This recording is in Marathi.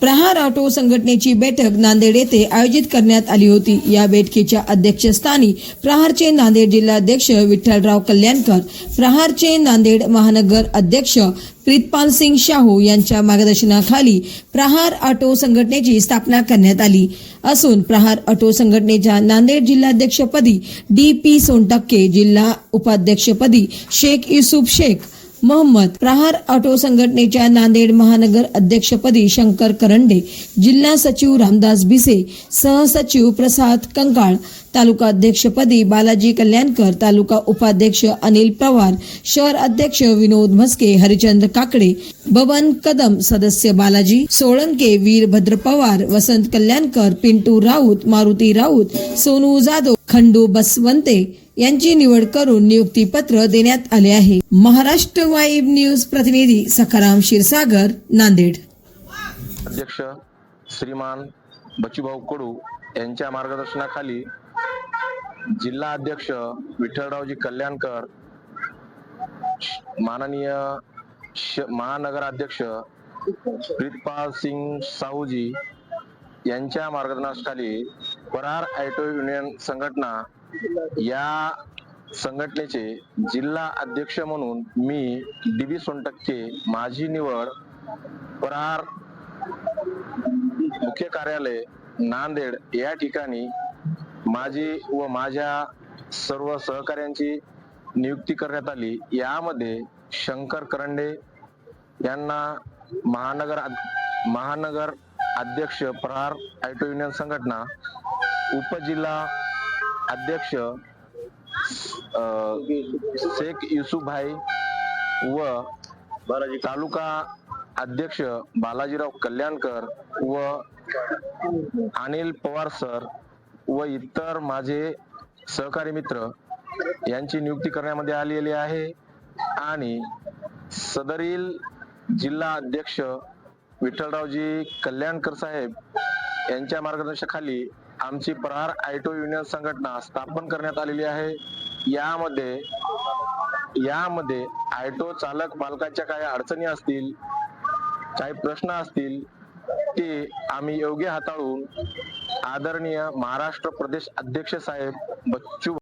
प्रहार ऑटो संघटनेची बैठक नांदेड येथे आयोजित करण्यात आली होती. या बैठकीच्या अध्यक्षस्थानी प्रहारचे नांदेड जिल्हाध्यक्ष विठ्ठलराव कल्याणकर प्रहारचे नांदेड महानगर अध्यक्ष प्रीतपाल सिंग शाहू यांच्या मार्गदर्शनाखाली प्रहार ऑटो संघटनेची स्थापना करण्यात आली. असून प्रहार ऑटो संघटनेच्या नांदेड जिल्हाध्यक्षपदी डी पी सोनटक्के जिल्हा उपाध्यक्षपदी शेख युसुफ शेख मोहम्मद प्रहार ऑटो संघटनेच्या नांदेड महानगर अध्यक्षपदी शंकर करंडे जिल्हा सचिव रामदास भिसे सहसचिव प्रसाद कंकाळ तालुका अध्यक्षपदी बालाजी कल्याणकर तालुका उपाध्यक्ष अनिल पवार शहर अध्यक्ष विनोद म्हस्के हरिचंद्र काकडे बबन कदम सदस्य बालाजी सोळंके वीरभद्र पवार वसंत कल्याणकर पिंटू राऊत मारुती राऊत सोनू जाधव खंडू बसवंते यांची निवड करून नियुक्तीपत्र देण्यात आले आहे. महाराष्ट्र वाईब न्यूज प्रतिनिधी सखाराम क्षीरसागर नांदेड. अध्यक्ष श्रीमान बचूभाऊ कडू यांच्या मार्गदर्शनाखाली जिल्हा अध्यक्ष विठ्ठलरावजी कल्याणकर माननीय श- महानगराध्यक्ष प्रीतपाल सिंग साहूजी यांच्या मार्गदर्शनाखाली वरार आयटो युनियन संघटना या संघटनेचे जिल्हा अध्यक्ष म्हणून मी डी बी सोनटक्के माझी निवड वरार मुख्य कार्यालय नांदेड या ठिकाणी माझी व माझ्या सर्व सहकार्यांची नियुक्ती करण्यात आली. यामध्ये शंकर करंडे यांना महानगर महानगर अध्यक्ष प्रहार आयटो युनियन संघटना उपजिल्हा अध्यक्ष शेख युसुफभाई व तालुका अध्यक्ष बालाजीराव कल्याणकर व अनिल पवार सर व इतर माझे सहकारी मित्र यांची नियुक्ती करण्यामध्ये आलेली आहे. आणि सदरील जिल्हा अध्यक्ष विठ्ठलरावजी कल्याणकर साहेब यांच्या मार्गदर्शनाखाली आमची प्रहार आयटो युनियन संघटना स्थापन करण्यात आलेली आहे. यामध्ये यामध्ये आयटो चालक मालकाच्या काही अडचणी असतील काही प्रश्न असतील ते आम्ही योग्य हाताळून आदरणीय महाराष्ट्र प्रदेश अध्यक्ष साहेब बच्चू